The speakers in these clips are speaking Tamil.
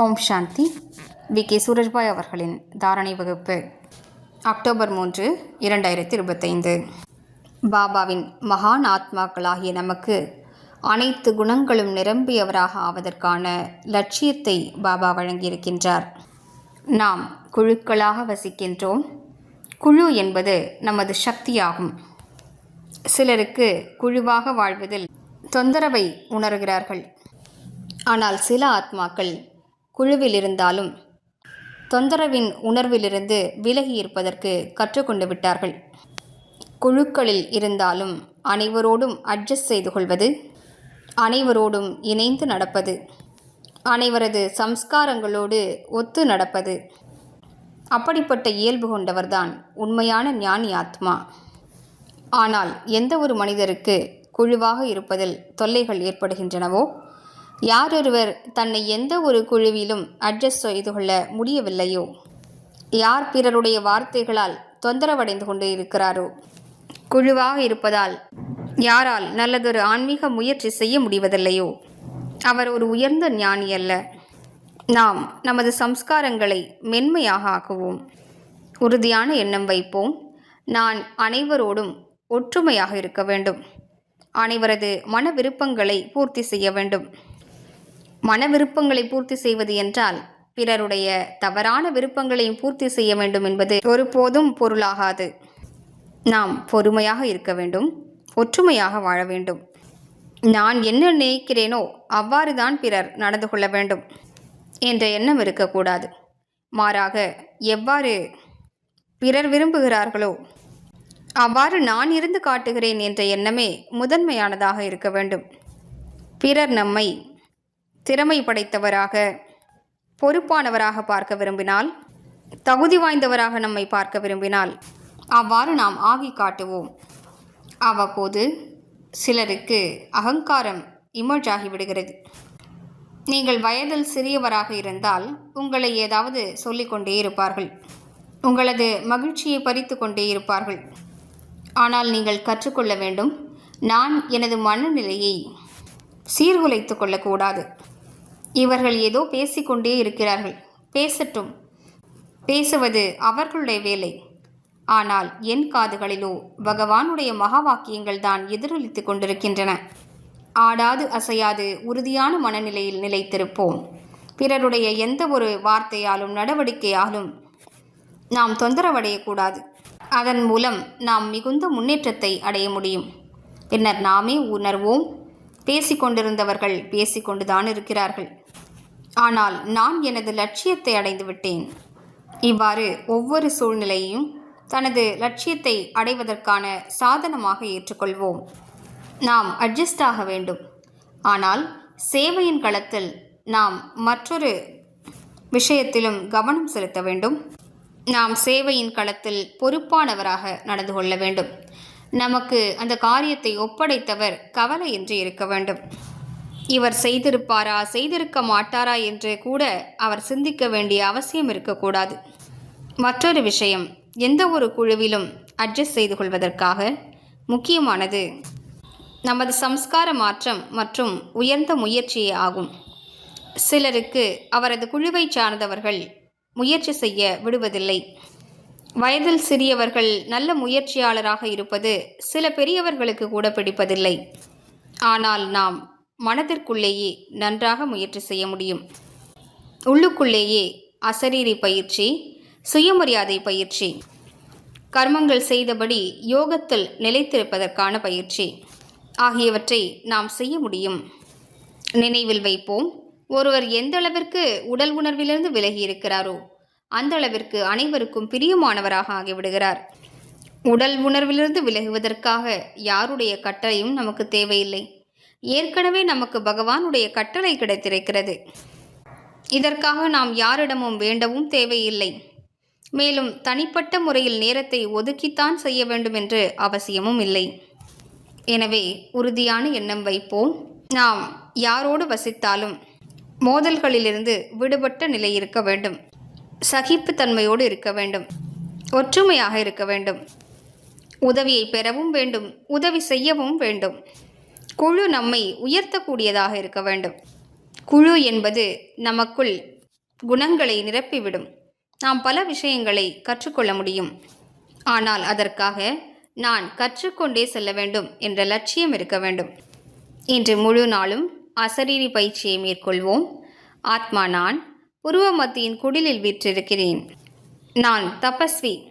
Om Shanti. We. K. Surajbhai அவர்களின் தாரணை வகுப்பு அக்டோபர் மூன்று இரண்டாயிரத்தி இருபத்தைந்து பாபாவின் மகான் ஆத்மாக்களாகிய நமக்கு அனைத்து குணங்களும் நிரம்பியவராக ஆவதற்கான லட்சியத்தை பாபா வழங்கியிருக்கின்றார். நாம் குழுக்களாக வசிக்கின்றோம். குழு என்பது நமது சக்தியாகும். சிலருக்கு குழுவாக வாழ்வதில் தொந்தரவை உணர்கிறார்கள். ஆனால் சில ஆத்மாக்கள் குழுவில் இருந்தாலும் தொந்தரவின் உணர்விலிருந்து விலகி இருப்பதற்கு கற்றுக்கொண்டு விட்டார்கள். குழுக்களில் இருந்தாலும் அனைவரோடும் அட்ஜஸ்ட் செய்து கொள்வது அனைவரோடும் இணைந்து நடப்பது அனைவரது சம்ஸ்காரங்களோடு ஒத்து நடப்பது அப்படிப்பட்ட இயல்பு கொண்டவர்தான் உண்மையான ஞானி ஆத்மா. ஆனால் எந்த ஒரு மனிதருக்கு குழுவாக இருப்பதில் தொல்லைகள் ஏற்படுகின்றனவோ யாரொருவர் தன்னை எந்த ஒரு குழுவிலும் அட்ஜஸ்ட் செய்து கொள்ள முடியவில்லையோ? யார் பிறருடைய வார்த்தைகளால் தொந்தரவடைந்து கொண்டு இருக்கிறாரோ? குழுவாக இருப்பதால் யாரால் நல்லதொரு ஆன்மீக முயற்சி செய்ய முடிவதில்லையோ? அவர் ஒரு உயர்ந்த ஞானி அல்ல. நாம் நமது சம்ஸ்காரங்களை மென்மையாக ஆக்குவோம். உறுதியான எண்ணம் வைப்போம். நான் அனைவரோடும் ஒற்றுமையாக இருக்க வேண்டும். அனைவரது மன விருப்பங்களை பூர்த்தி செய்ய வேண்டும். மன விருப்பங்களை பூர்த்தி செய்வது என்றால் பிறருடைய தவறான விருப்பங்களையும் பூர்த்தி செய்ய வேண்டும் என்பது ஒருபோதும் பொருளாகாது. நாம் பொறுமையாக இருக்க வேண்டும் ஒற்றுமையாக வாழ வேண்டும். நான் என்ன நினைக்கிறேனோ அவ்வாறு தான் பிறர் நடந்து கொள்ள வேண்டும் என்ற எண்ணம் இருக்கக்கூடாது. மாறாக எவ்வாறு பிறர் விரும்புகிறார்களோ அவ்வாறு நான் இருந்து காட்டுகிறேன் என்ற எண்ணமே முதன்மையானதாக இருக்க வேண்டும். பிறர் நம்மை திறமை படைத்தவராக பொறுப்பானவராக பார்க்க விரும்பினால் தகுதி வாய்ந்தவராக நம்மை பார்க்க விரும்பினால் அவ்வாறு நாம் ஆகி காட்டுவோம். அவ்வப்போது சிலருக்கு அகங்காரம் இமர்ஜ் ஆகிவிடுகிறது. நீங்கள் வயதில் சிறியவராக இருந்தால் உங்களை ஏதாவது சொல்லிக்கொண்டே இருப்பார்கள். உங்களது மகிழ்ச்சியை பறித்து கொண்டே இருப்பார்கள். ஆனால் நீங்கள் கற்றுக்கொள்ள வேண்டும் நான் எனது மனநிலையை சீர்குலைத்து கொள்ளக்கூடாது இவர்கள் ஏதோ பேசிக்கொண்டே இருக்கிறார்கள். பேசட்டும். பேசுவது அவர்களுடைய வேலை. ஆனால் என் காதுகளிலோ பகவானுடைய மகா வாக்கியங்கள் தான் எதிரொலித்து கொண்டிருக்கின்றன. ஆடாது அசையாது உறுதியான மனநிலையில் நிலைத்திருப்போம். பிறருடைய எந்த ஒரு வார்த்தையாலும் நடவடிக்கையாலும் நாம் தொந்தரவடையக்கூடாது அதன் மூலம் நாம் மிகுந்த முன்னேற்றத்தை அடைய முடியும். பின்னர் நாமே உணர்வோம். பேசிக்கொண்டிருந்தவர்கள் பேசிக்கொண்டுதான் இருக்கிறார்கள். ஆனால் நான் எனது லட்சியத்தை அடைந்து விட்டேன் இவ்வாறு ஒவ்வொரு சூழ்நிலையையும் தனது லட்சியத்தை அடைவதற்கான சாதனமாக ஏற்றுக்கொள்வோம். நாம் அட்ஜஸ்ட் ஆக வேண்டும். ஆனால் சேவையின் களத்தில் நாம் மற்றொரு விஷயத்திலும் கவனம் செலுத்த வேண்டும். நாம் சேவையின் களத்தில் பொறுப்பானவராக நடந்து கொள்ள வேண்டும். நமக்கு அந்த காரியத்தை ஒப்படைத்தவர் கவலையின்றி இருக்க வேண்டும். இவர் செய்திருப்பாரா செய்திருக்க மாட்டாரா என்று கூட அவர் சிந்திக்க வேண்டிய அவசியம் இருக்கக்கூடாது. மற்றொரு விஷயம் எந்த ஒரு குழுவிலும் அட்ஜஸ்ட் செய்து கொள்வதற்காக முக்கியமானது நமது சம்ஸ்கார மாற்றம் மற்றும் உயர்ந்த முயற்சியே ஆகும். சிலருக்கு அவரது குழுவை சார்ந்தவர்கள் முயற்சி செய்ய விடுவதில்லை. வயதில் சிறியவர்கள் நல்ல முயற்சியாளராக இருப்பது சில பெரியவர்களுக்கு கூட பிடிப்பதில்லை. ஆனால் நாம் மனதிற்குள்ளேயே நன்றாக முயற்சி செய்ய முடியும். உள்ளுக்குள்ளேயே அசரீரி பயிற்சி சுயமரியாதை பயிற்சி. கர்மங்கள் செய்தபடி யோகத்தில் நிலைத்திருப்பதற்கான பயிற்சி. ஆகியவற்றை நாம் செய்ய முடியும். நினைவில் வைப்போம் ஒருவர் எந்த அளவிற்கு உடல் உணர்விலிருந்து விலகி இருக்கிறாரோ அந்த அளவிற்கு அனைவருக்கும் பிரியமானவராக ஆகிவிடுகிறார். உடல் உணர்விலிருந்து விலகுவதற்காக யாருடைய கட்டளையும் நமக்கு தேவையில்லை. ஏற்கனவே நமக்கு பகவானுடைய கட்டளை கிடைத்திருக்கிறது. இதற்காக நாம் யாரிடமும் வேண்டவும் தேவையில்லை. மேலும் தனிப்பட்ட முறையில் நேரத்தை ஒதுக்கித்தான் செய்ய வேண்டும் என்று அவசியமும் இல்லை. எனவே உறுதியான எண்ணம் வைப்போம். நாம் யாரோடு வசித்தாலும் மோதல்களிலிருந்து விடுபட்ட நிலை இருக்க வேண்டும். சகிப்புத்தன்மையோடு இருக்க வேண்டும். ஒற்றுமையாக இருக்க வேண்டும். உதவியை பெறவும் வேண்டும். உதவி செய்யவும் வேண்டும். குழு நம்மை உயர்த்தக்கூடியதாக இருக்க வேண்டும். குழு என்பது நமக்குள் குணங்களை நிரப்பிவிடும். நாம் பல விஷயங்களை கற்றுக்கொள்ள முடியும். ஆனால் அதற்காக நான் கற்றுக்கொண்டே செல்ல வேண்டும் என்ற லட்சியம் இருக்க வேண்டும். இன்று முழு நாளும் அசரீரி பயிற்சியை மேற்கொள்வோம். ஆத்மா நான் புருவ மத்தியின் குடிலில் வீற்றிருக்கிறேன். நான் தபஸ்வி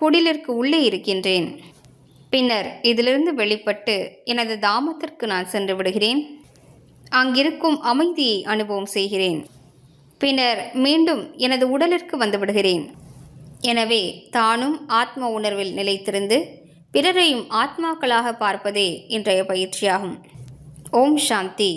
குடிலிற்கு உள்ளே இருக்கின்றேன். பின்னர் இதிலிருந்து வெளிப்பட்டு எனது தாமத்திற்கு நான் சென்று விடுகிறேன். அங்கிருக்கும் அமைதியை அனுபவம் செய்கிறேன். பின்னர் மீண்டும் எனது உடலிற்கு வந்து விடுகிறேன். எனவே தானும் ஆத்ம உணர்வில் நிலைத்திருந்து பிறரையும் ஆத்மாக்களாக பார்ப்பதே இன்றைய பயிற்சியாகும். ஓம் சாந்தி.